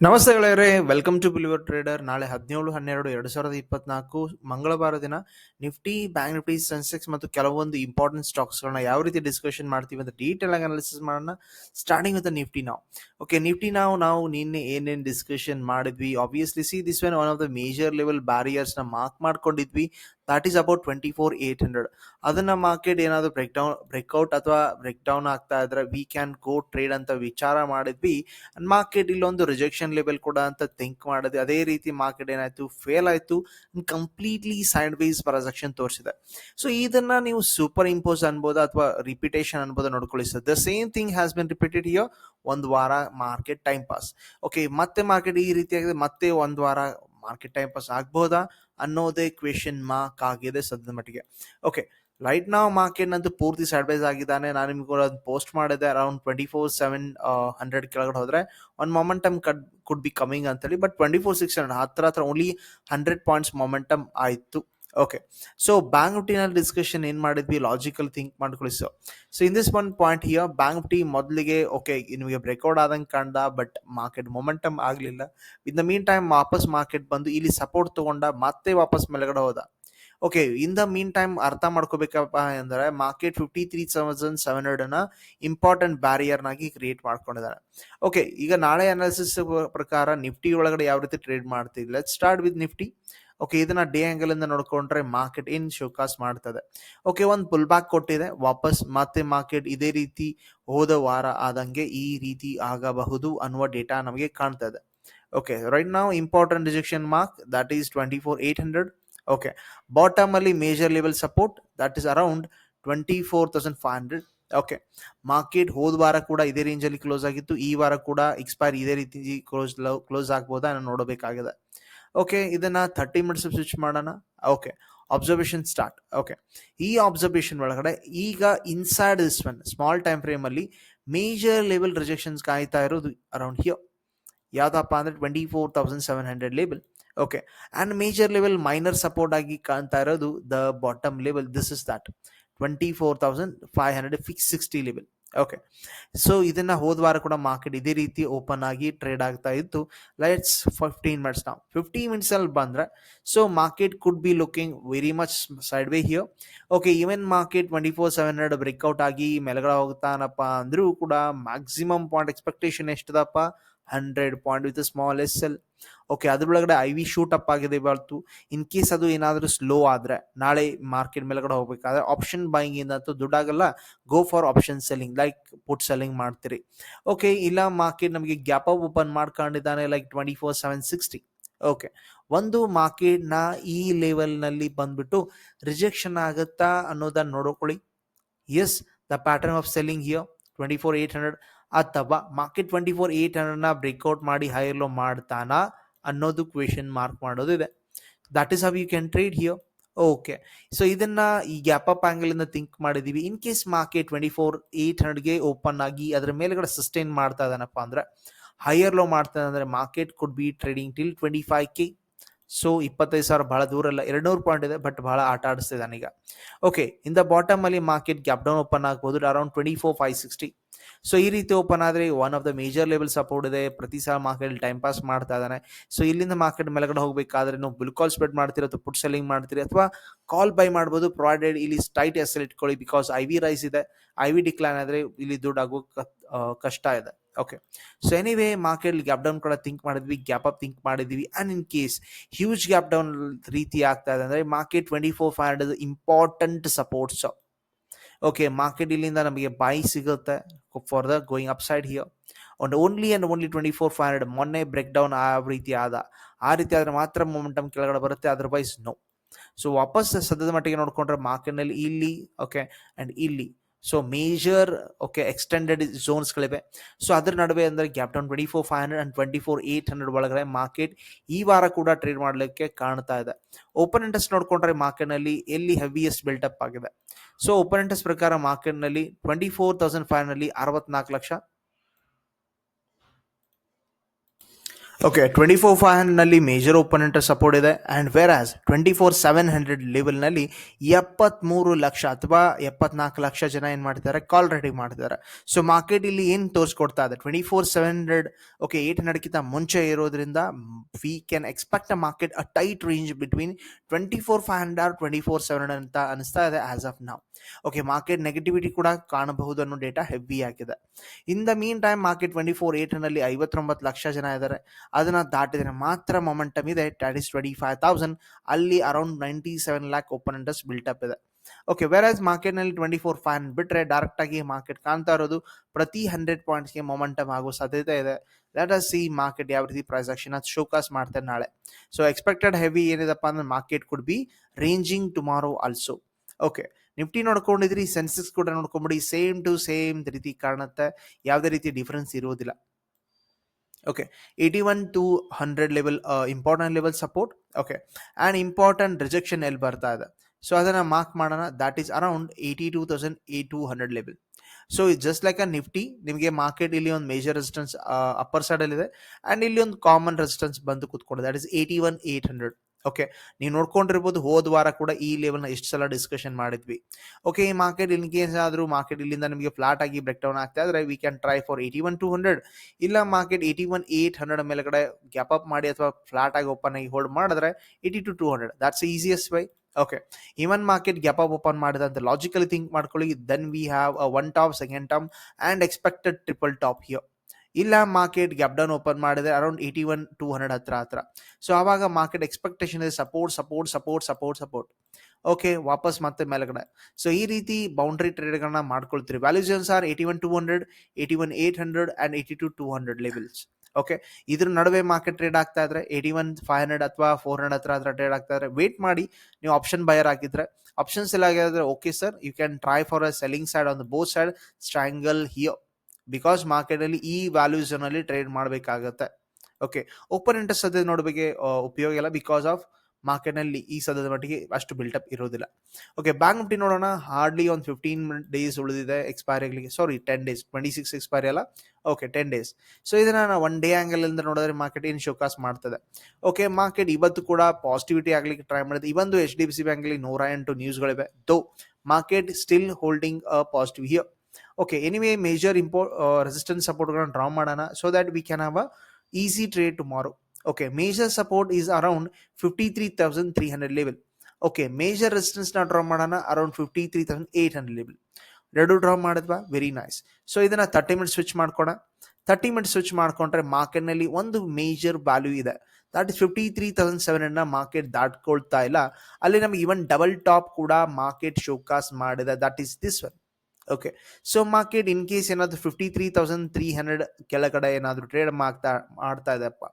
ನಮಸ್ತೆ ಗೆಳೆಯರೇ welcome to believer trader ನಾಳೆ ಹದಿನೇಳು, ಹನ್ನೆರಡು, ಎರಡು ಸಾವಿರದ ಇಪ್ಪತ್ನಾಲ್ಕು ಮಂಗಳವಾರ ದಿನ ನಿಫ್ಟಿ ಬ್ಯಾಂಕ್ ನಿಫ್ಟಿ ಸೆನ್ಸೆಕ್ಸ್ ಮತ್ತು ಕೆಲವೊಂದು ಇಂಪಾರ್ಟೆಂಟ್ ಸ್ಟಾಕ್ಸ್ಗಳನ್ನ ಯಾವ ರೀತಿ ಡಿಸ್ಕಷನ್ ಮಾಡ್ತೀವಿ ಅಂತ ಡೀಟೇಲ್ ಆಗಿ ಅನಾಲಿಸಿಸ್ ಮಾಡೋಣ. ಸ್ಟಾರ್ಟಿಂಗ್ ವಿತ್ ನಿಫ್ಟಿ ನಾವು ಓಕೆ ನಿಫ್ಟಿ ನಾವು ನಾವು ನಿನ್ನೆ ಏನೇನು ಡಿಸ್ಕಷನ್ ಮಾಡಿದ್ವಿ? Obviously see this when one of the major level ಬ್ಯಾರಿಯರ್ಸ್ನ mark ಮಾಡ್ಕೊಂಡಿದ್ವಿ. That is about twenty four eight hundred ಅದನ್ನ ಮಾರ್ಕೆಟ್ ಏನಾದರೂ ಬ್ರೇಕ್ ಡೌನ್ ಬ್ರೇಕ್ಔಟ್ ಅಥವಾ ಬ್ರೇಕ್ ಡೌನ್ ಆಗ್ತಾ ಇದ್ರೆ ವಿ ಕ್ಯಾನ್ ಗೋ ಟ್ರೇಡ್ ಅಂತ ವಿಚಾರ ಮಾಡಿದ್ವಿ. ಮಾರ್ಕೆಟ್ ಇಲ್ಲೊಂದು ರಿಜೆಕ್ಷನ್ ಲೆವೆಲ್ ಕೂಡ ಅಂತ ಥಿಂಕ್ ಮಾಡಿದ್ವಿ. ಅದೇ ರೀತಿ ಮಾರ್ಕೆಟ್ ಏನಾಯ್ತು? ಫೇಲ್ ಆಯ್ತು. ಕಂಪ್ಲೀಟ್ಲಿ ಸೈಡ್ ವೈಸ್ ಟ್ರಾನ್ಸಾಕ್ಷನ್ ತೋರಿಸಿದೆ. ಸೊ ಇದನ್ನ ನೀವು ಸೂಪರ್ ಇಂಪೋಸ್ ಅನ್ಬೋದು ಅಥವಾ ರಿಪಿಟೇಷನ್ ಅನ್ಬೋದು ನೋಡ್ಕೊಳ್ಳಿ sir. The same thing has been repeated year ಒಂದು ವಾರ ಮಾರ್ಕೆಟ್ ಟೈಮ್ ಪಾಸ್ ಓಕೆ ಮತ್ತೆ ಮಾರ್ಕೆಟ್ ಈ ರೀತಿಯಾಗಿದೆ. ಮತ್ತೆ ಒಂದು ವಾರ ಮಾರ್ಕೆಟ್ ಟೈಮ್ ಪಾಸ್ ಆಗ್ಬೋದಾ ಅನ್ನೋದೇ ಕ್ವೆಶನ್ ಮಾರ್ಕ್ ಆಗಿದೆ ಸದ್ಯದ ಮಟ್ಟಿಗೆ. ಓಕೆ ರೈಟ್ ನಾವು ಮಾರ್ಕೆಟ್ ನಂತೂ ಪೂರ್ತಿ ಸೈಡ್ ವೈಸ್ ಆಗಿದ್ದಾನೆ. ನಾನು ನಿಮ್ಗೆ ಅದನ್ನ ಪೋಸ್ಟ್ ಮಾಡಿದೆ around twenty four seven hundred ಕೆಳಗಡೆ ಹೋದ್ರೆ ಒಂದು momentum cut could be coming ಅಂತೇಳಿ. But twenty four six hundred ಹತ್ರ ಹತ್ರ ಓನ್ಲಿ ಹಂಡ್ರೆಡ್ ಪಾಯಿಂಟ್ಸ್ ಮೊಮೆಂಟಮ್ ಆಯಿತು. ಓಕೆ ಸೊ ಬ್ಯಾಂಕ್ ನಿಫ್ಟಿನಲ್ಲಿ ಡಿಸ್ಕಷನ್ ಏನು ಮಾಡಿದ್ವಿ? ಲಾಜಿಕಲ್ ಥಿಂಕ್ ಮಾಡ್ಕೊಳ್ಳಿ. So so in this one point here bank Nifty ಮೊದಲಿಗೆ ಓಕೆ ನಿಮಗೆ ಬ್ರೇಕ್ಔಟ್ ಆದಂಗೆ ಕಾಣ್ದ ಬಟ್ ಮಾರ್ಕೆಟ್ ಮೊಮೆಂಟಮ್ ಆಗಲಿಲ್ಲ. ಇನ್ ದ ಮೀನ್ ಟೈಮ್ ವಾಪಸ್ ಮಾರ್ಕೆಟ್ ಬಂದು ಇಲ್ಲಿ ಸಪೋರ್ಟ್ ತಗೊಂಡ, ಮತ್ತೆ ವಾಪಸ್ ಮೇಲ್ಗಡೆ ಹೋದ. Okay in the mean time ಅರ್ಥ ಮಾಡ್ಕೋಬೇಕಪ್ಪ ಅಂದ್ರೆ market fifty three thousand seven ಹಂಡ್ರೆಡ್ನ important ಬ್ಯಾರಿಯರ್ನಾಗಿ ಕ್ರಿಯೇಟ್ ಮಾಡ್ಕೊಂಡಿದ್ದಾರೆ. ಓಕೆ ಈಗ ನಾಳೆ ಅನಾಲಿಸಿಸ್ ಪ್ರಕಾರ ನಿಫ್ಟಿ ಒಳಗಡೆ ಯಾವ ರೀತಿ ಟ್ರೇಡ್ ಮಾಡ್ತೀವಿ let start with Nifty. Okay ಇದನ್ನ ಡಿ ಆಂಗಲ್ ಇಂದ ನೋಡ್ಕೊಂಡ್ರೆ ಮಾರ್ಕೆಟ್ ಇನ್ ಶೋಕಾಸ್ ಮಾಡ್ತದೆ. ಓಕೆ ಒಂದು ಪುಲ್ ಬ್ಯಾಕ್ ಕೊಟ್ಟಿದೆ, ವಾಪಸ್ ಮತ್ತೆ ಮಾರ್ಕೆಟ್ ಇದೇ ರೀತಿ ಹೋದ ವಾರ ಆದಂಗೆ ಈ ರೀತಿ ಆಗಬಹುದು ಅನ್ನುವ ಡೇಟಾ ನಮಗೆ ಕಾಣ್ತದೆ. ಓಕೆ ರೈಟ್ ನಾವು important rejection mark that is twenty four eight hundred okay bottom ಅಲ್ಲಿ major level support that is around twenty four thousand five hundred okay market ಹೋದ ವಾರ ಕೂಡ ಇದೇ ರೇಂಜ್ ಅಲ್ಲಿ ಕ್ಲೋಸ್ ಆಗಿತ್ತು, ಈ ವಾರ ಕೂಡ ಎಕ್ಸ್ಪೈರ್ ಇದೇ ರೀತಿ ಕ್ಲೋಸ್ ಕ್ಲೋಸ್ ಆಗ್ಬೋದಾ ನೋಡಬೇಕಾಗಿದೆ. ಓಕೆ ಇದನ್ನ ಥರ್ಟಿ ಮಿನಿಟ್ಸ್ ಸ್ವಿಚ್ ಮಾಡೋಣ. ಓಕೆ ಅಬ್ಸರ್ವೇಷನ್ ಸ್ಟಾರ್ಟ್ ಓಕೆ ಈ ಅಬ್ಸರ್ವೇಷನ್ ಒಳಗಡೆ ಈಗ inside this one small time frame ಅಲ್ಲಿ ಮೇಜರ್ ಲೆವೆಲ್ ರಿಜೆಕ್ಷನ್ಸ್ ಕಾಯ್ತಾ ಇರೋದು ಅರೌಂಡ್ ಹಿಯರ್ ಯಾವ್ದಪ್ಪ ಅಂದ್ರೆ twenty four thousand seven hundred level okay and major level minor support ಆಗಿ ಕಾಣ್ತಾ ಇರೋದು the bottom level this is that twenty four thousand five hundred fix sixty level okay so ಇದನ್ನ ಹೋದ ವಾರ ಕೂಡ ಮಾರ್ಕೆಟ್ ಇದೇ ರೀತಿ ಓಪನ್ ಆಗಿ ಟ್ರೇಡ್ ಆಗ್ತಾ ಇತ್ತು. ಲೈಟ್ಸ್ ಫಿಫ್ಟೀನ್ ಮಿನಿಟ್ಸ್ ನಾವು ಫಿಫ್ಟೀನ್ ಮಿನಿಟ್ಸ್ ಅಲ್ಲಿ ಬಂದ್ರೆ so market could be looking very much side way here okay even market twenty four seven hundred breakout ಆಗಿ ಮೆಲಗಡೆ ಹೋಗ್ತಾನಪ್ಪ ಅಂದ್ರೂ ಕೂಡ maximum point expectation ಎಷ್ಟದಪ್ಪ? Hundred point with small S L okay ಅದ್ರೊಳಗಡೆ I V shoot up ಆಗಿದೆ ಇವತ್ತು. In case ಅದು ಏನಾದರೂ slow ಆದ್ರೆ, ನಾಳೆ ಮಾರ್ಕೆಟ್ ಮೇಲ್ಗಡೆ ಹೋಗ್ಬೇಕಾದ್ರೆ ಆಪ್ಷನ್ ಬೈಯಿಂಗ್ ಇಂದಂತೂ ದುಡ್ಡಾಗಲ್ಲ go for option selling like put selling ಮಾಡ್ತೀರಿ. ಓಕೆ ಇಲ್ಲ ಮಾರ್ಕೆಟ್ ನಮಗೆ gap up open ಮಾಡ್ಕೊಂಡಿದ್ದಾನೆ like twenty four seven sixty okay ಒಂದು ಮಾರ್ಕೆಟ್ನ ಈ ಲೆವೆಲ್ನಲ್ಲಿ ಬಂದ್ಬಿಟ್ಟು ರಿಜೆಕ್ಷನ್ ಆಗುತ್ತಾ ಅನ್ನೋದನ್ನ ನೋಡ್ಕೊಳ್ಳಿ. As the pattern of selling here twenty four eight hundred ಅಥವಾ ಮಾರ್ಕೆಟ್ ಟ್ವೆಂಟಿ ಫೋರ್ ಏಟ್ ಹಂಡ್ರೆಡ್ನ ಬ್ರೇಕ್ಔಟ್ ಮಾಡಿ ಹೈಯರ್ ಲೋ ಮಾಡ್ತಾನಾ? ಅನ್ನೋದು ಕ್ವೇಶನ್ ಮಾರ್ಕ್ ಮಾಡೋದು ಇದೆ. That is how you can trade here okay so ಇದನ್ನ ಈ ಗ್ಯಾಪ್ ಅಪ್ ಆಂಗಲ್ ಇಂದ ಥಿಂಕ್ ಮಾಡಿದೀವಿ. In case market twenty four eight ಹಂಡ್ರೆಡ್ಗೆ open ಆಗಿ ಅದ್ರ ಮೇಲ್ಗಡೆ ಸಸ್ಟೈನ್ ಮಾಡ್ತಾ ಇದ್ದಾನಪ್ಪ ಅಂದ್ರೆ ಹೈಯರ್ ಲೋ ಮಾಡ್ತಾನೆ ಅಂದ್ರೆ market could be trading till twenty five K so ಇಪ್ಪತ್ತೈದು ಸಾವಿರ ಬಹಳ ದೂರ ಅಲ್ಲ ಎರಡು ನೂರು ಪಾಯಿಂಟ್ ಇದೆ ಬಟ್ ಬಹಳ ಆಟ ಆಡಿಸ್ತಿದ್ದಾನೀಗ ಓಕೆ ಇನ್ ದ ಬಾಟಮ್ ಅಲ್ಲಿ ಮಾರ್ಕೆಟ್ ಗ್ಯಾಪ್ ಡೌನ್ ಓಪನ್ ಆಗ್ಬೋದು around twenty four five sixty so ಈ ರೀತಿ ಓಪನ್ ಆದರೆ one of the major level support ಇದೆ. ಪ್ರತಿ ಸಲ ಮಾರ್ಕೆಟ್ ಟೈಮ್ ಪಾಸ್ ಮಾಡ್ತಾ ಇದ್ದಾನೆ. ಸೊ ಇಲ್ಲಿಂದ ಮಾರ್ಕೆಟ್ ಮೇಲ್ಗಡೆ ಹೋಗಬೇಕಾದ್ರೆ ನೀವು ಬಿಲ್ ಕಾಲ್ ಸ್ಪ್ರೆಡ್ ಮಾಡ್ತೀರಿ, ಅಥವಾ ಪುಟ್ ಸೆಲ್ಲಿಂಗ್ ಮಾಡ್ತೀರಿ, ಅಥವಾ ಕಾಲ್ ಬೈ ಮಾಡ್ಬೋದು. ಪ್ರೊವೈಡೆಡ್ ಇಲ್ಲಿ ಸ್ಟೈಟ್ ಎಸ್ ಇಟ್ಕೊಳ್ಳಿ ಬಿಕಾಸ್ ಐ ವಿ ರೈಸ್ ಇದೆ. ಐ ವಿ ಡಿಕ್ಲೈನ್ ಆದರೆ ಇಲ್ಲಿ ದುಡ್ಡು ಆಗೋ ಕಷ್ಟ ಇದೆ. Okay so anyway market gap down ಕೂಡ ಥಿಂಕ್ ಮಾಡಿದ್ವಿ ಗ್ಯಾಪ್ ಅಪ್ ಥಿಂಕ್ ಮಾಡಿದ್ವಿ. And in case huge gap down ರೀತಿ ಆಗ್ತಾ ಇದೆ ಅಂದ್ರೆ market twenty four five hundred important supports okay market ಇಲ್ಲಿಂದ ನಮಗೆ ಬೈ ಸಿಗುತ್ತೆ. For the going upside here ಒಂದು only and only twenty four five hundred ಮೊನ್ನೆ ಬ್ರೇಕ್ ಡೌನ್ ಆ ರೀತಿ ಆದ. ಆ ರೀತಿ ಆದರೆ ಮಾತ್ರ ಮೊಮೆಂಟಮ್ ಕೆಳಗಡೆ ಬರುತ್ತೆ. ಅದರ್ವೈಸ್ ನೋ ಸೊ ವಾಪಸ್ ಸದ್ಯದ ಮಟ್ಟಿಗೆ ನೋಡಿಕೊಂಡ್ರೆ ಮಾರ್ಕೆಟ್ನಲ್ಲಿ ಇಲ್ಲಿ ಓಕೆ ಆ್ಯಂಡ್ ಇಲ್ಲಿ. ಸೊ ಮೇಜರ್ ಓಕೆ ಎಕ್ಸ್ಟೆಂಡೆಡ್ ಝೋನ್ಸ್ಗಳಿವೆ ಸೊ ಅದ್ರ ನಡುವೆ ಅಂದರೆ gap down twenty four five hundred and twenty four eight hundred ಒಳಗಡೆ ಮಾರ್ಕೆಟ್ ಈ ವಾರ ಕೂಡ ಟ್ರೇಡ್ ಮಾಡಲಿಕ್ಕೆ ಕಾಣ್ತಾ ಇದೆ. ಓಪನ್ ಇಂಟ್ರೆಸ್ಟ್ ನೋಡಿಕೊಂಡ್ರೆ ಮಾರ್ಕೆಟ್ನಲ್ಲಿ ಎಲ್ಲಿ ಹೆವಿಯೆಸ್ಟ್ ಬಿಲ್ಟಪ್ ಆಗಿದೆ. ಸೊ ಓಪನ್ ಇಂಟ್ರೆಸ್ಟ್ ಪ್ರಕಾರ ಮಾರ್ಕೆಟ್ನಲ್ಲಿ ಟ್ವೆಂಟಿ ಫೋರ್ ತೌಸಂಡ್ ಫೈವ್ನಲ್ಲಿ ಅರವತ್ನಾಲ್ಕು lakh. Okay twenty four five ಹಂಡ್ರೆಡ್ನಲ್ಲಿ major opponent support ಇದೆ. And where as twenty four seven hundred ಲೆವೆಲ್ನಲ್ಲಿ ಎಪ್ಪತ್ತ್ಮೂರು ಲಕ್ಷ ಅಥವಾ ಎಪ್ಪತ್ನಾಲ್ಕು ಲಕ್ಷ ಜನ ಏನು ಮಾಡ್ತಿದ್ದಾರೆ? ಕಾಲ್ ರೆಡಿ ಮಾಡ್ತಿದ್ದಾರೆ. ಸೊ ಮಾರ್ಕೆಟ್ ಇಲ್ಲಿ ಏನು ತೋರಿಸ್ಕೊಡ್ತಾ ಇದೆ? Twenty four seven hundred okay eight ಹಂಡ್ರೆಡ್ಗಿಂತ ಮುಂಚೆ ಇರೋದ್ರಿಂದ we can expect a twenty four five hundred twenty four seven ಅಂತ ಅನಿಸ್ತಾ ಇದೆ ಆಸ್ ಆಫ್ ನಾವು ಓಕೆ ಮಾರ್ಕೆಟ್ ನೆಗೆಟಿವಿಟಿ ಕೂಡ ಕಾಣಬಹುದು ಅನ್ನೋ ಡೇಟಾ ಹೆವಿ ಆಗಿದೆ. In the meantime market twenty four ಏಯ್ಟ್ನಲ್ಲಿ ಐವತ್ತೊಂಬತ್ತು ಲಕ್ಷ ಜನ ಇದ್ದಾರೆ. ಅದನ್ನ ದಾಟಿದ್ರೆ ಮಾತ್ರ ಮೊಮೆಂಟಮ್ ಇದೆ. ಟ್ಯಾಟ್ ಟ್ವೆಂಟಿ ಫೈವ್ ತೌಸಂಡ್ ಅಲ್ಲಿ around ninety seven lakh open interest built buildup ಇದೆ. ಓಕೆ ವೆರಾಸ್ ಮಾರ್ಕೆಟ್ನಲ್ಲಿ ಟ್ವೆಂಟಿ ಫೋರ್ ಫ್ಯಾನ್ ಬಿಟ್ಟರೆ ಡೈರೆಕ್ಟ್ ಆಗಿ ಮಾರ್ಕೆಟ್ ಕಾಣ್ತಾ ಇರೋದು ಪ್ರತಿ ಹಂಡ್ರೆಡ್ ಪಾಯಿಂಟ್ಸ್ಗೆ ಮೊಮೆಂಟಮ್ ಆಗೋ ಸಾಧ್ಯತೆ ಇದೆ. ಲೆಟ್ ಅಸ್ ಸಿ ಮಾರ್ಕೆಟ್ ಯಾವ ರೀತಿ ಪ್ರೈಸ್ ಆಕ್ಷನ್ ಅದು ಶೋಕಾಸ್ ಮಾಡ್ತಾರೆ ನಾಳೆ. ಸೊ ಎಕ್ಸ್ಪೆಕ್ಟೆಡ್ ಹೆವಿ ಏನಿದೆಪ್ಪ ಅಂದ್ರೆ market could be ranging tomorrow also okay Nifty ನೋಡ್ಕೊಂಡಿದ್ರಿ Sensex ಕೂಡ ನೋಡ್ಕೊಂಬಿಡಿ ಸೇಮ್ ಟು ಸೇಮ್ ರೀತಿ ಕಾಣುತ್ತೆ. ಯಾವುದೇ ರೀತಿ ಡಿಫ್ರೆನ್ಸ್ ಇರೋದಿಲ್ಲ. Okay eighty one two hundred level important level support okay and important rejection ಎಲ್ಲಿ ಬರ್ತಾ ಇದೆ? ಸೊ ಅದನ್ನು ಮಾರ್ಕ್ ಮಾಡೋಣ. That is around eighty two thousand a two hundred level so just like a Nifty ನಿಮಗೆ market ಇಲ್ಲಿ ಒಂದು major resistance upper ಸೈಡಲ್ಲಿ ಇದೆ ಆ್ಯಂಡ್ ಇಲ್ಲಿ ಒಂದು ಕಾಮನ್ ರೆಸಿಸ್ಟೆನ್ಸ್ ಬಂದು ಕೂತ್ಕೊಂಡಿದೆ that is eighty one eight hundred okay ನೀವು ನೋಡ್ಕೊಂಡಿರ್ಬೋದು ಹೋದ ವಾರ ಕೂಡ ಈ ಲೆವೆಲ್ನ ಎಷ್ಟು ಸಲ ಡಿಸ್ಕಷನ್ ಮಾಡಿದ್ವಿ. ಓಕೆ ಈ ಮಾರ್ಕೆಟ್ ಇನ್ ಕೇಸ್ ಆದರೂ ಮಾರ್ಕೆಟ್ ಇಲ್ಲಿಂದ ನಿಮಗೆ ಫ್ಲಾಟ್ ಆಗಿ ಬ್ರೇಕ್ ಡೌನ್ ಆಗ್ತಾ ಇದ್ರೆ we can try for eighty one two hundred ಇಲ್ಲ market eighty one eight hundred ಮೇಲೆಗಡೆ ಗ್ಯಾಪ್ ಅಪ್ ಮಾಡಿ ಅಥವಾ ಫ್ಲಾಟ್ ಆಗಿ ಓಪನ್ ಆಗಿ ಹೋಲ್ಡ್ ಮಾಡಿದ್ರೆ eighty two two hundred that's easiest way okay even market gap up open ಮಾಡಿದೆ ಅಂತ logically think ಮಾಡ್ಕೊಳ್ಳಿ. Then we have a one top second top and expected triple top here ಇಲ್ಲ market gap down open ಮಾಡಿದೆ around eighty one two hundred ಹತ್ರ ಹತ್ರ. So ಆವಾಗ market expectation ಇದೆ support support support support support okay ವಾಪಸ್ ಮತ್ತೆ ಮೇಲ್ಗಡೆ. So ಈ ರೀತಿ ಬೌಂಡ್ರಿ ಟ್ರೇಡ್ಗಳನ್ನ ಮಾಡ್ಕೊಳ್ತೀರಿ. Valuations are eighty one two hundred eighty one eight hundred and eighty two two hundred levels okay ಇದ್ರ ನಡುವೆ ಮಾರ್ಕೆಟ್ ಟ್ರೇಡ್ ಆಗ್ತಾ ಇದ್ರೆ ಏಯ್ಟಿ ಒನ್ ಫೈವ್ ಹಂಡ್ರೆಡ್ ಅಥವಾ ಫೋರ್ ಹಂಡ್ರೆಡ್ ಹತ್ರ ಹತ್ರ ಟ್ರೇಡ್ ಆಗ್ತಾ ಇದ್ರೆ ವೇಟ್ ಮಾಡಿ, ನೀವು ಆಪ್ಷನ್ ಬಯರ್ ಆಗಿದ್ರೆ. ಆಪ್ಷನ್ಸ್ ಎಲ್ಲ ಆಗಿದ್ರೆ okay sir you can try for a selling side on both side strangle here because ಮಾರ್ಕೆಟಲ್ಲಿ ಈ ವ್ಯಾಲ್ಯೂಸ್ ಅಲ್ಲಿ ಟ್ರೇಡ್ ಮಾಡಬೇಕಾಗತ್ತೆ. ಓಕೆ ಓಪನ್ ಇಂಟ್ರೆಸ್ಟ್ ಅದೇ ನೋಡಬೇಕೆ ಉಪಯೋಗ ಇಲ್ಲ ಬಿಕಾಸ್ ಆಫ್ ಮಾರ್ಕೆಟ್ನಲ್ಲಿ ಈ ಸದ್ಯದ ಮಟ್ಟಿಗೆ ಅಷ್ಟು ಬಿಲ್ಟಪ್ ಇರೋದಿಲ್ಲ. ಓಕೆ ಬ್ಯಾಂಕ್ ನಿಫ್ಟಿ ನೋಡೋಣ. ಹಾರ್ಡ್ಲಿ ಒಂದು ಫಿಫ್ಟೀನ್ ಡೇಸ್ ಉಳಿದಿದೆ ಎಕ್ಸ್ಪೈರಿ ಆಗಲಿಕ್ಕೆ sorry ten days twenty six expiry ಅಲ್ಲ? ಓಕೆ ಟೆನ್ ಡೇಸ್ ಸೊ ಇದನ್ನು ನಾವು ಒನ್ ಡೇ ಆ್ಯಂಗಲ್ ಇಂದ ನೋಡಿದ್ರೆ ಮಾರ್ಕೆಟ್ ಏನು ಶೋಕಾಸ್ ಮಾಡ್ತದೆ? ಓಕೆ ಮಾರ್ಕೆಟ್ ಇವತ್ತು ಕೂಡ ಪಾಸಿಟಿವಿಟಿ ಆಗಲಿಕ್ಕೆ ಟ್ರೈ ಮಾಡಿದೆ. ಇವೊಂದು ಎಚ್ ಡಿ ಬಿ ಸಿ ಬ್ಯಾಂಕಲ್ಲಿ ನೂರ ಎಂಟು ನ್ಯೂಸ್ಗಳಿವೆ though market still holding a positive here okay anyway major ಇಂಪೋ resistance ಸಪೋರ್ಟ್ಗಳನ್ನ ಡ್ರಾ ಮಾಡೋಣ so that we can have a easy trade tomorrow around fifty three thousand three hundred level okay major ರೆಸಿಸ್ಟೆನ್ಸ್ನ draw ಮಾಡೋಣ around fifty three thousand eight hundred level ಎರಡು draw ಮಾಡಿದ್ವಾ? Very nice so ಇದನ್ನ thirty minutes switch ಮಾಡ್ಕೋಣ thirty minutes switch ಮಾಡ್ಕೊಂಡ್ರೆ ಮಾರ್ಕೆಟ್ನಲ್ಲಿ ಒಂದು major value ಇದೆ. That is fifty three thousand seven hundred market ದಾಟ್ಕೊಳ್ತಾ ಇಲ್ಲ. ಅಲ್ಲಿ ನಮಗೆ ಇವನ್ ಡಬಲ್ ಟಾಪ್ ಕೂಡ ಮಾರ್ಕೆಟ್ ಶೋಕಾಸ್ ಮಾಡಿದೆ. That is this one okay so market in case ಏನಾದರೂ fifty three thousand three hundred ಕೆಳಗಡೆ ಏನಾದರೂ ಟ್ರೇಡ್ ಮಾಡ್ತಾ ಮಾಡ್ತಾ ಇದೆಪ್ಪ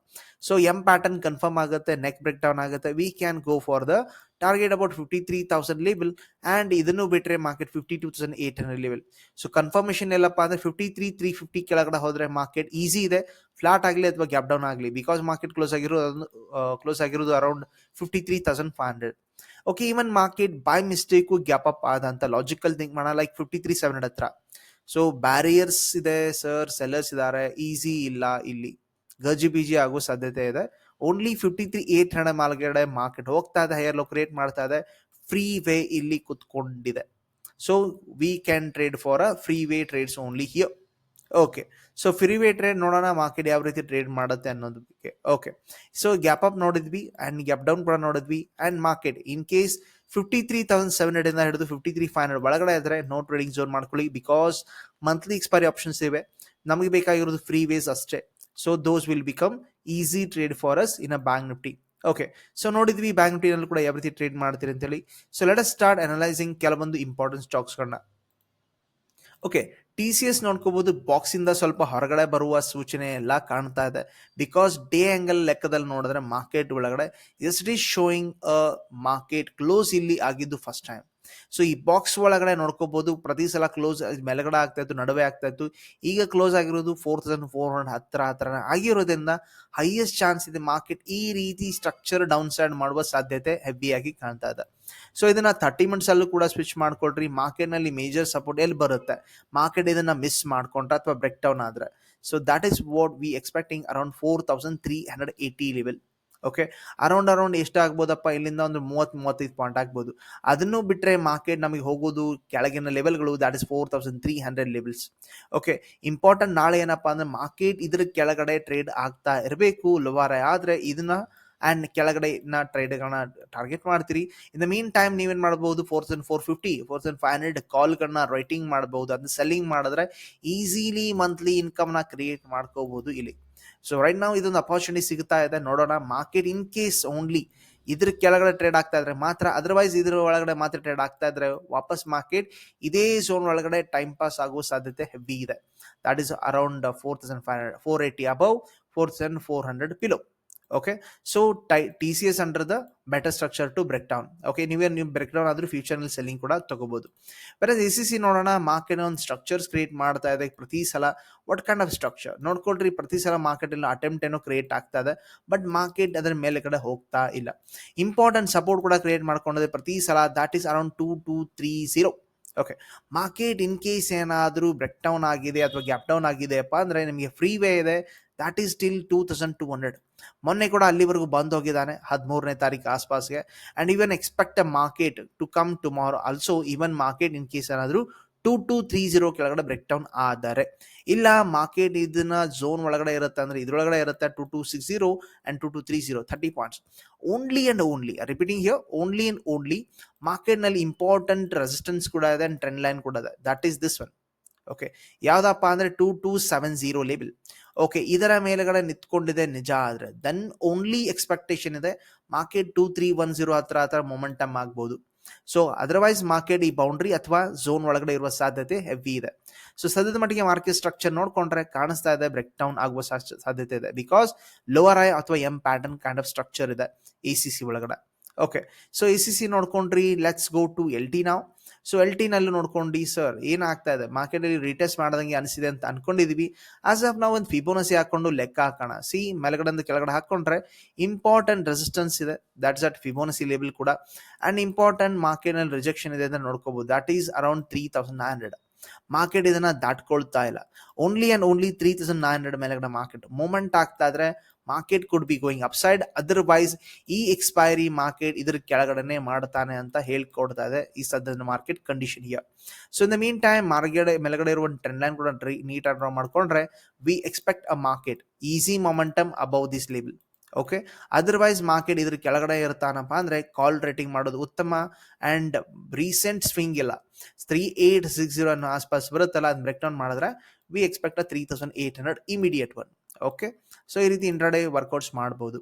ಸೊ ಎಂ ಪ್ಯಾಟರ್ನ್ ಕನ್ಫರ್ಮ್ ಆಗುತ್ತೆ ನೆಕ್ ಬ್ರೇಕ್ ಡೌನ್ ಆಗುತ್ತೆ. We can go for the target about fifty three thousand level and ಇದನ್ನು ಬಿಟ್ಟರೆ market fifty two thousand eight hundred level so confirmation ಎಲ್ಲಪ್ಪ ಅಂದರೆ ಫಿಫ್ಟಿ ತ್ರೀ ತ್ರೀ ಫಿಫ್ಟಿ ಕೆಳಗಡೆ ಹೋದರೆ market easy ಇದೆ. Flat ಆಗಲಿ ಅಥವಾ gap down ಆಗಲಿ. ಬಿಕಾಸ್ ಮಾರ್ಕೆಟ್ ಕ್ಲೋಸ್ ಆಗಿರೋದು ಕ್ಲೋಸ್ ಆಗಿರೋದು around fifty three thousand five hundred okay even market by mistake gap up ಆದಂತ ಲಾಜಿಕಲ್ ಥಿಂಕ್ ಮಾಡೋಣ ಲೈಕ್ ಫಿಫ್ಟಿ ತ್ರೀ ಸೆವೆನ್ ಹತ್ರ. ಸೊ ಬ್ಯಾರಿಯರ್ಸ್ ಇದೆ ಸರ್ ಸೆಲ್ಲರ್ಸ್ ಇದ್ದಾರೆ ಈಸಿ ಇಲ್ಲ ಇಲ್ಲಿ. ಗಜಿ ಬಿಜಿ ಆಗೋ ಸಾಧ್ಯತೆ ಇದೆ. Only fifty three eight hundred ಮಾಲ್ಗಡೆ market ಹೋಗ್ತಾ ಇದೆ ಹೈಯರ್ ಲೋ ಕ್ರಿಯೇಟ್ ಮಾಡ್ತಾ ಇದೆ ಫ್ರೀ ವೇ ಇಲ್ಲಿ ಕುತ್ಕೊಂಡಿದೆ. So we can trade for a free way trades only here okay so free way trade ನೋಡೋಣ ಮಾರ್ಕೆಟ್ ಯಾವ ರೀತಿ ಟ್ರೇಡ್ ಮಾಡುತ್ತೆ ಅನ್ನೋದಕ್ಕೆ ಓಕೆ ಸೊ ಗ್ಯಾಪ್ ಅಪ್ ನೋಡಿದ್ವಿ ಆ್ಯಂಡ್ ಗ್ಯಾಪ್ ಡೌನ್ ಕೂಡ ನೋಡಿದ್ವಿ and market in case fifty three thousand seven hundred ಹಿಡಿದು fifty three five hundred ಒಳಗಡೆ ಇದ್ರೆ ನೋ ಟ್ರೇಡಿಂಗ್ ಝೋನ್ ಮಾಡ್ಕೊಳ್ಳಿ ಬಿಕಾಸ್ ಮಂತ್ಲಿ ಎಕ್ಸ್ಪೈರಿ ಆಪ್ಷನ್ಸ್ ಇವೆ. ನಮಗೆ ಬೇಕಾಗಿರೋದು ಫ್ರೀ ವೇಸ್ ಅಷ್ಟೇ. So those will become easy trade for us in a bank Nifty okay so ನೋಡಿದ್ವಿ bank ನಿಫ್ಟಿನಲ್ಲಿ ಕೂಡ ಯಾವ ರೀತಿ ಟ್ರೇಡ್ ಮಾಡ್ತೀರಿ ಅಂತೇಳಿ. So let us start analysing ಕೆಲವೊಂದು ಇಂಪಾರ್ಟೆಂಟ್ ಸ್ಟಾಕ್ಸ್ಗಳನ್ನ ಓಕೆ ಟಿ ಸಿ ಎಸ್ ನೋಡ್ಕೋಬಹುದು ಬಾಕ್ಸ್ ಇಂದ ಸ್ವಲ್ಪ ಹೊರಗಡೆ ಬರುವ ಸೂಚನೆ ಎಲ್ಲ ಕಾಣ್ತಾ ಇದೆ. ಬಿಕಾಸ್ ಡೇ ಆಂಗಲ್ ಲೆಕ್ಕದಲ್ಲಿ ನೋಡಿದ್ರೆ ಮಾರ್ಕೆಟ್ ಒಳಗಡೆ S D showing a market close ಇಲ್ಲಿ ಆಗಿದ್ದು ಫಸ್ಟ್ ಟೈಮ್ ಸೊ ಈ ಬಾಕ್ಸ್ ಒಳಗಡೆ ನೋಡ್ಕೋಬಹುದು ಪ್ರತಿ ಸಲ ಕ್ಲೋಸ್ ಮೆಲಗಡೆ ಆಗ್ತಾ ಇತ್ತು, ನಡುವೆ ಆಗ್ತಾ ಇತ್ತು. ಈಗ ಕ್ಲೋಸ್ ಆಗಿರೋದು ಫೋರ್ ತೌಸಂಡ್ ಫೋರ್ ಹಂಡ್ರೆಡ್ ಹತ್ರ ಹತ್ರ ಆಗಿರೋದ್ರಿಂದ ಹೈಯೆಸ್ಟ್ ಚಾನ್ಸ್ ಇದೆ ಮಾರ್ಕೆಟ್ ಈ ರೀತಿ ಸ್ಟ್ರಕ್ಚರ್ ಡೌನ್ ಸೈಡ್ ಮಾಡುವ ಸಾಧ್ಯತೆ ಹೆವಿಯಾಗಿ ಕಾಣ್ತಾ ಇದೆ. ಸೊ ಇದನ್ನ ತರ್ಟಿ ಮಿನಿಟ್ಸ್ ಅಲ್ಲೂ ಕೂಡ ಸ್ವಿಚ್ ಮಾಡ್ಕೊಳ್ರಿ. ಮಾರ್ಕೆಟ್ನಲ್ಲಿ ಮೇಜರ್ ಸಪೋರ್ಟ್ ಎಲ್ಲಿ ಬರುತ್ತೆ? ಮಾರ್ಕೆಟ್ ಇದನ್ನ ಮಿಸ್ ಮಾಡ್ಕೊಂಡ್ರೆ ಅಥವಾ ಬ್ರೇಕ್ ಡೌನ್ ಆದ್ರೆ. So that is what we expecting around four thousand three hundred eighty level okay around around ಎಷ್ಟಾಗ್ಬೋದಪ್ಪ ಇಲ್ಲಿಂದ ಒಂದು ಮೂವತ್ತು, ಮೂವತ್ತೈದು ಪಾಯಿಂಟ್ ಆಗ್ಬೋದು. ಅದನ್ನು ಬಿಟ್ಟರೆ ಮಾರ್ಕೆಟ್ ನಮಗೆ ಹೋಗೋದು ಕೆಳಗಿನ ಲೆವೆಲ್ಗಳು that is four thousand three hundred levels okay important ನಾಳೆ ಏನಪ್ಪ ಅಂದ್ರೆ ಮಾರ್ಕೆಟ್ ಇದ್ರ ಕೆಳಗಡೆ ಟ್ರೇಡ್ ಆಗ್ತಾ ಇರಬೇಕು. ಲೋವಾರ ಆದರೆ ಇದನ್ನ ಆ್ಯಂಡ್ ಕೆಳಗಡೆ ಇನ್ನ ಟ್ರೇಡ್ಗಳನ್ನ ಟಾರ್ಗೆಟ್ ಮಾಡ್ತೀರಿ. ಇನ್ ದ ಮೀನ್ ಟೈಮ್ ನೀವೇನು ಮಾಡ್ಬೋದು? Four thousand four fifty four thousand five hundred ಕಾಲ್ಗಳನ್ನ writing ಮಾಡ್ಬೋದು. ಅದನ್ನ ಸೆಲ್ಲಿಂಗ್ ಮಾಡಿದ್ರೆ ಈಸಿಲಿ ಮಂತ್ಲಿ ಇನ್ಕಮ್ನ ಕ್ರಿಯೇಟ್ ಮಾಡ್ಕೋಬಹುದು ಇಲ್ಲಿ. ಸೊ ರೈಟ್ ನಾವು ಇದೊಂದು ಅಪಾರ್ಚುನಿಟಿ ಸಿಗ್ತಾ ಇದೆ. ನೋಡೋಣ ಮಾರ್ಕೆಟ್ ಇನ್ ಕೇಸ್ ಓನ್ಲಿ ಇದ್ರ ಕೆಳಗಡೆ ಟ್ರೇಡ್ ಆಗ್ತಾ ಇದ್ರೆ ಮಾತ್ರ ಅದರ್ವೈಸ್ ಇದ್ರ ಒಳಗಡೆ ಮಾತ್ರ ಟ್ರೇಡ್ ಆಗ್ತಾ ಇದ್ರೆ ವಾಪಸ್ ಮಾರ್ಕೆಟ್ ಇದೇ ಝೋನ್ ಒಳಗಡೆ ಟೈಮ್ ಪಾಸ್ ಆಗುವ ಸಾಧ್ಯತೆ ಹೆವಿ ಇದೆ. That is around four thousand five hundred four eighty above four thousand four hundred below okay so tie T C S under the better structure to break down okay ನೀವೇ ನೀವು break down ಆದರೂ ಫ್ಯೂಚರ್ನಲ್ಲಿ selling ಕೂಡ ತಗೋಬಹುದು ಬೇರೆ A C C ನೋಡೋಣ market ಒಂದು structures create ಮಾಡ್ತಾ ಇದೆ ಪ್ರತಿ ಸಲ. ವಾಟ್ ಕೈಂಡ್ ಆಫ್ ಸ್ಟ್ರಕ್ಚರ್ ನೋಡ್ಕೊಳ್ರಿ, ಪ್ರತಿ ಸಲ ಮಾರ್ಕೆಟ್ ಎಲ್ಲ ಅಟೆಂಪ್ಟ್ ಏನೋ ಕ್ರಿಯೇಟ್ ಆಗ್ತಾ ಇದೆ. ಬಟ್ ಮಾರ್ಕೆಟ್ ಅದರ ಮೇಲೆ ಕಡೆ ಹೋಗ್ತಾ ಇಲ್ಲ. ಇಂಪಾರ್ಟೆಂಟ್ ಸಪೋರ್ಟ್ ಕೂಡ ಕ್ರಿಯೇಟ್ ಮಾಡ್ಕೊಂಡಿದೆ ಪ್ರತಿ ಸಲ. That is around two two three zero okay market in case ಏನಾದರೂ ಬ್ರೇಕ್ ಡೌನ್ ಆಗಿದೆ ಅಥವಾ ಗ್ಯಾಪ್ ಡೌನ್ ಆಗಿದೆಯಪ್ಪ ಅಂದರೆ ನಿಮಗೆ ಫ್ರೀ ವೇ ಇದೆ. That is till two thousand two hundred ಮೊನ್ನೆ ಕೂಡ ಅಲ್ಲಿವರೆಗೂ ಬಂದ್ ಹೋಗಿದ್ದಾನೆ, ಹದಿಮೂರನೇ ತಾರೀಕು ಆಸ್ಪಾಸ್ಗೆ. And even expect a market to come tomorrow also even market in case ಏನಾದರೂ ಟೂ ಟು ತ್ರೀ ಜೀರೋ ಕೆಳಗಡೆ ಬ್ರೇಕ್ ಡೌನ್ ಆದರೆ. ಇಲ್ಲ ಮಾರ್ಕೆಟ್ ಇದನ್ನ ಝೋನ್ ಒಳಗಡೆ ಇರುತ್ತೆ ಅಂದ್ರೆ ಇದರೊಳಗಡೆ ಇರುತ್ತೆ two two six zero and two two three zero thirty points only and only repeating here only and only ಮಾರ್ಕೆಟ್ನಲ್ಲಿ ಇಂಪಾರ್ಟೆಂಟ್ ರೆಸಿಸ್ಟೆನ್ಸ್ ಕೂಡ ಇದೆ ಅಂಡ್ ಟ್ರೆಂಡ್ ಲೈನ್ ಕೂಡ ಇದೆ. That is this one okay ಯಾವುದಪ್ಪ ಅಂದರೆ two two seven zero level okay ಇದರ ಮೇಲೆಗಡೆ ನಿಂತ್ಕೊಂಡಿದೆ ನಿಜ ಆದರೆ ದೆನ್ ಓನ್ಲಿ ಎಕ್ಸ್ಪೆಕ್ಟೇಷನ್ ಇದೆ market two three one zero ಹತ್ರ ಹತ್ರ ಮೊಮೆಂಟಮ್ ಆಗ್ಬೋದು. ಸೊ ಅದರ್ವೈಸ್ ಮಾರ್ಕೆಟ್ ಈ ಬೌಂಡ್ರಿ ಅಥವಾ ಝೋನ್ ಒಳಗಡೆ ಇರುವ ಸಾಧ್ಯತೆ ಹೆವಿ ಇದೆ. ಸೊ ಸದ್ಯದ ಮಟ್ಟಿಗೆ ಮಾರ್ಕೆಟ್ ಸ್ಟ್ರಕ್ಚರ್ ನೋಡ್ಕೊಂಡ್ರೆ ಕಾಣಿಸ್ತಾ ಇದೆ ಬ್ರೇಕ್ ಡೌನ್ ಆಗುವ ಸಾಧ್ಯತೆ ಇದೆ ಬಿಕಾಸ್ ಲೋವರ್ ಐ ಅಥವಾ M pattern kind of structure ಇದೆ ಎ ಸಿ ಸಿ ಒಳಗಡೆ. Okay so A C C ನೋಡ್ಕೊಂಡ್ರಿ let's go to L T ನಾವು ಸೊ ಎಲ್ ಟಿನಲ್ಲೂ ನೋಡ್ಕೊಂಡು ಸರ್ ಏನಾಗ್ತಾ ಇದೆ? ಮಾರ್ಕೆಟಲ್ಲಿ ರೀಟೆಸ್ಟ್ ಮಾಡ್ದಂಗೆ ಅನಿಸಿದೆ ಅಂತ ಅನ್ಕೊಂಡಿದೀವಿ. ಆಸ್ ಆಫ್ ನಾವು ಒಂದು ಫಿಬೋನಸಿ ಹಾಕೊಂಡು ಲೆಕ್ಕ ಹಾಕೋಣ. ಸಿ ಮೇಲ್ಗಡೆಯಿಂದ ಕೆಳಗಡೆ ಹಾಕೊಂಡ್ರೆ ಇಂಪಾರ್ಟೆಂಟ್ ರೆಸಿಸ್ಟೆನ್ಸ್ ಇದೆ. ದಟ್ಸ್ ಅಟ್ ಫಿಬೋನಸಿ ಲೆವೆಲ್ ಕೂಡ. ಅಂಡ್ ಇಂಪಾರ್ಟೆಂಟ್ ಮಾರ್ಕೆಟ್ನಲ್ಲಿ ರಿಜೆಕ್ಷನ್ ಇದೆ ಅಂತ ನೋಡ್ಕೋಬಹುದು that is around three thousand nine hundred market ಇದನ್ನ ದಾಟ್ಕೊಳ್ತಾ ಇಲ್ಲ. Only and only three thousand nine hundred ಮೇಲೆಗಡೆ ಮಾರ್ಕೆಟ್ ಮೂಮೆಂಟ್ ಆಗ್ತಾ ಇದ್ರೆ market could be going upside otherwise ಈ ಎಕ್ಸ್ಪೈರಿ ಮಾರ್ಕೆಟ್ ಇದ್ರ ಕೆಳಗಡೆನೆ ಮಾಡ್ತಾನೆ ಅಂತ ಹೇಳ್ಕೊಡ್ತಾ ಇದೆ ಈ ಸದ್ಯದ market condition here so in the mean time market ಮೇಲ್ಗಡೆ ಇರುವ ಟ್ರೆಂಡ್ ಲೈನ್ ಕೂಡ ನೀಟ್ ಡ್ರಾ ಮಾಡ್ಕೊಂಡ್ರೆ we expect a market easy momentum above this level okay otherwise market ಇದ್ರ ಕೆಳಗಡೆ ಇರ್ತಾನಪ್ಪ ಅಂದ್ರೆ ಕಾಲ್ ರೇಟಿಂಗ್ ಮಾಡೋದು ಉತ್ತಮ ಅಂಡ್ ರೀಸೆಂಟ್ ಸ್ವಿಂಗ್ ಇಲ್ಲ. ತ್ರೀ ಏಟ್ ಸಿಕ್ಸ್ ಜೀರೋ ಅನ್ನೋ ಆಸ್ಪಾಸ್ ಬರುತ್ತಲ್ಲ ಅದನ್ನ ಬ್ರೇಕ್ ಡೌನ್ ಮಾಡಿದ್ರೆ we expect three thousand eight hundred immediate one okay so ಈ ರೀತಿ ಇಂಟ್ರಾಡೇ ವರ್ಕೌಟ್ಸ್ ಮಾಡ್ಬೋದು.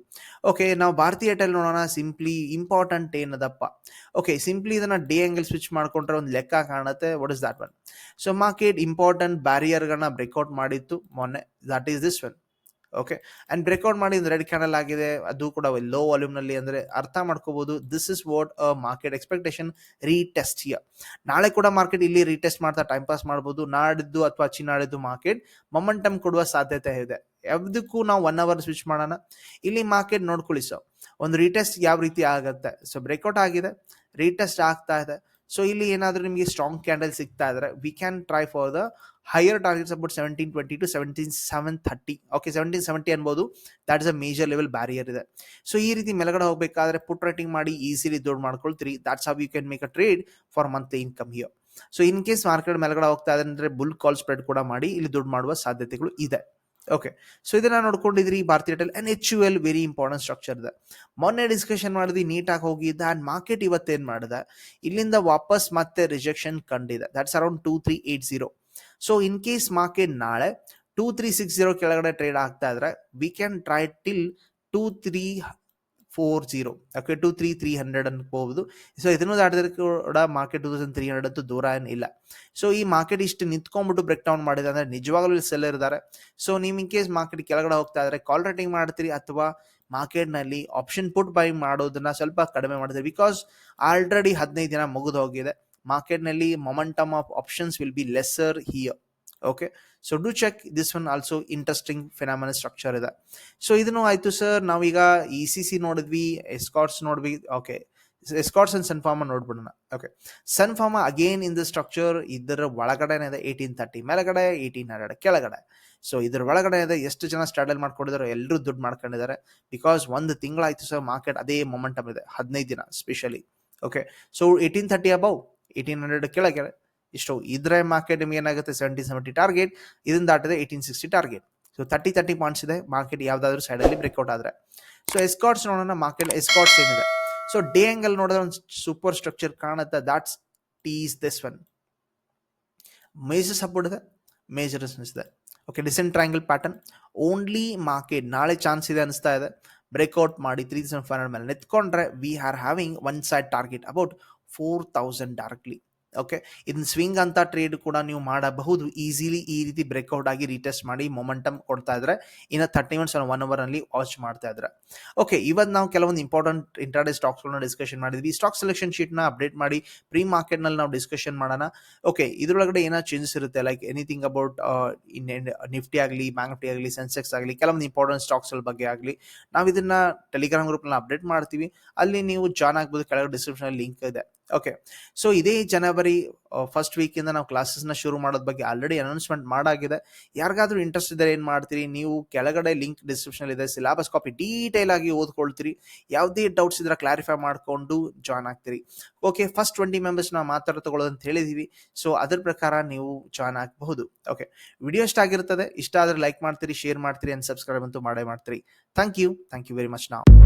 ಓಕೆ ನಾವು ಭಾರತೀಯ ಏರ್ಟೆಲ್ ನೋಡೋಣ. ಸಿಂಪ್ಲಿ ಇಂಪಾರ್ಟೆಂಟ್ ಏನದಪ್ಪ? ಓಕೆ ಸಿಂಪ್ಲಿ ಇದನ್ನ ಡೇ ಆಂಗಲ್ ಸ್ವಿಚ್ ಮಾಡ್ಕೊಂಡ್ರೆ ಒಂದು ಲೆಕ್ಕ ಕಾಣುತ್ತೆ. What is that one so market important ಬ್ಯಾರಿಯರ್ಗಳನ್ನ breakout ಮಾಡಿತ್ತು ಮೊನ್ನೆ. That is this one okay and breakout ಮಾಡಿ ರೆಡ್ ಕ್ಯಾಂಡಲ್ ಆಗಿದೆ. ಅದು ಕೂಡ ಲೋ ವಾಲ್ಯೂಮ್ನಲ್ಲಿ ಅಂದರೆ ಅರ್ಥ ಮಾಡ್ಕೋಬಹುದು this is what a market expectation retest here ನಾಳೆ ಕೂಡ ಮಾರ್ಕೆಟ್ ಇಲ್ಲಿ ರೀಟೆಸ್ಟ್ ಮಾಡ್ತಾ ಟೈಮ್ ಪಾಸ್ ಮಾಡ್ಬೋದು. ನಾಡಿದ್ದು ಅಥವಾ ಚಿನ್ನಾಡಿದ್ದು ಮಾರ್ಕೆಟ್ ಮೊಮೆಂಟಮ್ ಕೊಡುವ ಸಾಧ್ಯತೆ ಇದೆ. ಯಾವುದಕ್ಕೂ ನಾವು ಒನ್ ಅವರ್ ಸ್ವಿಚ್ ಮಾಡೋಣ. ಇಲ್ಲಿ ಮಾರ್ಕೆಟ್ ನೋಡ್ಕೊಳ್ಳಿ ಸೊ ಒಂದು ರೀಟೆಸ್ಟ್ ಯಾವ ರೀತಿ ಆಗುತ್ತೆ? ಸೊ ಬ್ರೇಕ್ಔಟ್ ಆಗಿದೆ. ರೀಟೆಸ್ಟ್ ಆಗ್ತಾ ಇದೆ. ಸೊ ಇಲ್ಲಿ ಏನಾದರೂ ನಿಮಗೆ ಸ್ಟ್ರಾಂಗ್ ಕ್ಯಾಂಡಲ್ ಸಿಗ್ತಾ ಇದ್ರೆ we can try for the higher targets about seventeen twenty two seventeen seven thirty okay seventeen seventy ಅನ್ಬೋದು. That is a major level barrier ಇದೆ. ಸೊ ಈ ರೀತಿ ಮೇಲ್ಗಡೆ ಹೋಗಬೇಕಾದ್ರೆ ಪುಟ್ ರೈಟಿಂಗ್ ಮಾಡಿ ಈಸಿಲಿ ದುಡ್ಡು ಮಾಡ್ಕೊಳ್ತೀರಿ. That's how you can make a trade for month income here so in case market ಮೇಲ್ಗಡೆ ಹೋಗ್ತಾ ಇದೆ ಅಂದರೆ ಬುಲ್ ಕಾಲ್ ಸ್ಪ್ರೆಡ್ ಕೂಡ ಮಾಡಿ ಇಲ್ಲಿ ದುಡ್ಡು ಮಾಡುವ ಸಾಧ್ಯತೆಗಳು ಇದೆ. ಓಕೆ ಸೊ ಇದನ್ನ ನೋಡ್ಕೊಂಡಿದ್ರಿ Bharti Airtel and H U L very important structure ಇದೆ. ಮೊನ್ನೆ ಡಿಸ್ಕಷನ್ ಮಾಡಿದ್ವಿ ನೀಟಾಗಿ ಹೋಗಿದ್ದ ಆ್ಯಂಡ್ ಮಾರ್ಕೆಟ್ ಇವತ್ತೇನ್ ಮಾಡಿದೆ? ಇಲ್ಲಿಂದ ವಾಪಸ್ ಮತ್ತೆ ರಿಜೆಕ್ಷನ್ ಕಂಡಿದೆ. That's around two three eight zero so in case market ನಾಳೆ ಟೂ ತ್ರೀ ಸಿಕ್ಸ್ ಜೀರೋ ಕೆಳಗಡೆ ಟ್ರೇಡ್ ಆಗ್ತಾ ಇದ್ರೆ we can try till two three four zero okay two three three hundred ಅನ್ಕೋಬಹುದು so ಇದನ್ನು ದಾಟಿದ್ರೆ ಕೂಡ market two thousand three hundred ಅಂತೂ ದೂರ ಏನಿಲ್ಲ ಸೊ ಈ ಮಾರ್ಕೆಟ್ ಇಷ್ಟು ನಿಂತ್ಕೊಂಡ್ಬಿಟ್ಟು ಬ್ರೇಕ್ ಡೌನ್ ಮಾಡಿದೆ ಅಂದ್ರೆ ನಿಜವಾಗ್ಲೂ ಸೆಲ್ಲರ್ ಇದ್ದಾರೆ. ಸೊ ನೀವು ಇನ್ ಕೇಸ್ ಮಾರ್ಕೆಟ್ ಕೆಳಗಡೆ ಹೋಗ್ತಾ ಇದ್ರೆ ಕಾಲ್ ರೈಟಿಂಗ್ ಮಾಡ್ತೀರಿ ಅಥವಾ ಮಾರ್ಕೆಟ್ನಲ್ಲಿ ಆಪ್ಷನ್ ಪುಟ್ ಬೈ ಮಾಡೋದನ್ನ ಸ್ವಲ್ಪ ಕಡಿಮೆ ಮಾಡ್ತೀರಿ. ಬಿಕಾಸ್ ಆಲ್ರೆಡಿ ಹದಿನೈದು ದಿನ ಮುಗಿದು ಹೋಗಿದೆ. ಮಾರ್ಕೆಟ್ನಲ್ಲಿ momentum of options will be lesser here okay so do check this one also interesting phenomena structure ಇದೆ. ಸೊ ಇದನ್ನು ಆಯಿತು ಸರ್ ನಾವೀಗ ಇ ಸಿ ಸಿ ನೋಡಿದ್ವಿ Escorts ನೋಡ್ವಿ. Okay Escorts and Sun Pharma ನೋಡ್ಬಿಡೋಣ. Okay Sun Pharma again in the structure ಇದರ ಒಳಗಡೆನೇ ಇದೆ eighteen thirty ಮೇಲ್ಗಡೆ eighteen hundred ಕೆಳಗಡೆ. ಸೊ ಇದ್ರ ಒಳಗಡೆ ಇದೆ. ಎಷ್ಟು ಜನ ಸ್ಟ್ರಾಡಲ್ ಮಾಡ್ಕೊಂಡಿದ್ದಾರೆ ಎಲ್ಲರೂ ದುಡ್ಡು ಮಾಡ್ಕೊಂಡಿದ್ದಾರೆ. ಬಿಕಾಸ್ ಒಂದು ತಿಂಗಳಾಯ್ತು ಸರ್ ಮಾರ್ಕೆಟ್ ಅದೇ ಮೊಮೆಂಟಮ್ ಇದೆ. ಹದಿನೈದು ದಿನ specially okay so eighteen thirty above eighteen hundred ಕೆಳಗೆ. ಇಷ್ಟು ಇದ್ರೆ ಮಾರ್ಕೆಟ್ ನಿಮ್ಗೆ ಏನಾಗುತ್ತೆ? ಸೆವೆಂಟಿ ಸೆವೆಂಟಿ ಟಾರ್ಗೆಟ್ ಇದನ್ನ ದಾಟಿದ್ರೆ eighteen sixty target so thirty thirty points ಇದೆ. ಮಾರ್ಕೆಟ್ ಯಾವ್ದಾದ್ರು ಸೈಡಲ್ಲಿ ಬ್ರೇಕ್ಔಟ್ ಆದರೆ. ಸೊ ಎಸ್ಕಾಟ್ಸ್ ನೋಡೋಣ. ಮಾರ್ಕೆಟ್ ಎಸ್ಕಾಟ್ಸ್ ಏನಿದೆ? ಸೊ ಡೇ ಆಂಗಲ್ ನೋಡಿದ್ರೆ ಒಂದು ಸೂಪರ್ ಸ್ಟ್ರಕ್ಚರ್ ಕಾಣುತ್ತೆ. That's this this one major support ಇದೆ. ಮೇಜರ್ ರೆಸನ್ಸ್ ಇದೆ. Okay decent triangle pattern only market ನಾಳೆ ಚಾನ್ಸ್ ಇದೆ ಅನಿಸ್ತಾ ಇದೆ. ಬ್ರೇಕ್ಔಟ್ ಮಾಡಿ ತ್ರೀ ತೌಸಂಡ್ ಫೈವ್ ಹಂಡ್ರೆಡ್ ಮೇಲೆ ನೆತ್ಕೊಂಡ್ರೆ we are having one side target about four thousand directly okay ಇದನ್ನ swing ಅಂತ ಟ್ರೇಡ್ ಕೂಡ ನೀವು ಮಾಡಬಹುದು. ಈಸಿಲಿ ಈ ರೀತಿ ಬ್ರೇಕ್ಔಟ್ ಆಗಿ ರೀಟೆಸ್ಟ್ ಮಾಡಿ ಮೊಮೆಂಟಮ್ ಕೊಡ್ತಾ ಇದ್ರೆ, ಇನ್ನು ತರ್ಟಿ ಮಿನಿಟ್ಸ್ ಒನ್ ಅವರ್ ಅಲ್ಲಿ ವಾಚ್ ಮಾಡ್ತಾ ಇದ್ರೆ. ಓಕೆ ಇವತ್ತು ನಾವು ಕೆಲವೊಂದು ಇಂಪಾರ್ಟೆಂಟ್ ಇಂಟರ್ಡೆ ಸ್ಟಾಕ್ಸ್ಗಳನ್ನ ಡಿಸ್ಕಷನ್ ಮಾಡಿದ್ವಿ. ಸ್ಟಾಕ್ ಸೆಲೆಕ್ಷನ್ ಶೀಟ್ನ ಅಪ್ಡೇಟ್ ಮಾಡಿ ಪ್ರೀ ಮಾರ್ಕೆಟ್ನಲ್ಲಿ ನಾವು ಡಿಸ್ಕಷನ್ ಮಾಡೋಣ. ಓಕೆ ಇದ್ರೊಳಗಡೆ ಏನೋ ಚೇಂಜಸ್ ಇರುತ್ತೆ? Like anything about in Nifty ಆಗಲಿ ಬ್ಯಾಂಕ್ ನಿಫ್ಟಿ ಆಗಲಿ ಸೆನ್ಸೆಕ್ಸ್ ಆಗಲಿ, ಕೆಲವೊಂದು ಇಂಪಾರ್ಟೆಂಟ್ ಸ್ಟಾಕ್ಸ್ಗಳ ಬಗ್ಗೆ ಆಗಲಿ ನಾವು ಇದನ್ನ ಟೆಲಿಗ್ರಾಮ್ ಗ್ರೂಪ್ನಲ್ಲಿ ಅಪ್ಡೇಟ್ ಮಾಡ್ತೀವಿ. ಅಲ್ಲಿ ನೀವು ಜಾಯ್ನ್ ಆಗ್ಬೋದು. ಕೆಳಗೆ ಡಿಸ್ಕ್ರಿಪ್ಷನ್ ಲಿಂಕ್ ಇದೆ. ಓಕೆ ಸೊ ಇದೇ ಜನವರಿ ಫಸ್ಟ್ ವೀಕಿಂದ ನಾವು ಕ್ಲಾಸಸ್ನ ಶುರು ಮಾಡೋದ್ ಬಗ್ಗೆ ಆಲ್ರೆಡಿ ಅನೌನ್ಸ್ಮೆಂಟ್ ಮಾಡಾಗಿದೆ. ಯಾರಿಗಾದ್ರೂ ಇಂಟ್ರೆಸ್ಟ್ ಇದ್ದರೆ ಏನು ಮಾಡ್ತೀರಿ? ನೀವು ಕೆಳಗಡೆ ಲಿಂಕ್ ಡಿಸ್ಕ್ರಿಪ್ಷನ್ ಇದೆ. ಸಿಲಾಬಸ್ ಕಾಪಿ ಡೀಟೇಲ್ ಆಗಿ ಓದ್ಕೊಳ್ತೀರಿ. ಯಾವುದೇ ಡೌಟ್ಸ್ ಇದ್ರೆ ಕ್ಲಾರಿಫೈ ಮಾಡಿಕೊಂಡು ಜಾಯ್ನ್ ಆಗ್ತೀರಿ. ಓಕೆ ಫಸ್ಟ್ ಟ್ವೆಂಟಿ ಮೆಂಬರ್ಸ್ ನಾವು ಮಾತಾಡ ತಗೊಳ್ಳೋದು ಅಂತ ಹೇಳಿದೀವಿ. ಸೊ ಅದ್ರ ಪ್ರಕಾರ ನೀವು ಜಾಯ್ನ್ ಆಗಬಹುದು. ಓಕೆ ವಿಡಿಯೋ ಇಷ್ಟ ಆಗಿರ್ತದೆ. ಇಷ್ಟ ಆದರೆ ಲೈಕ್ ಮಾಡ್ತೀರಿ ಶೇರ್ ಮಾಡ್ತೀರಿ ಅಂಡ್ ಸಬ್ಸ್ಕ್ರೈಬ್ ಅಂತೂ ಮಾಡೇ ಮಾಡ್ತೀರಿ. Thank you thank you very much ನಾವು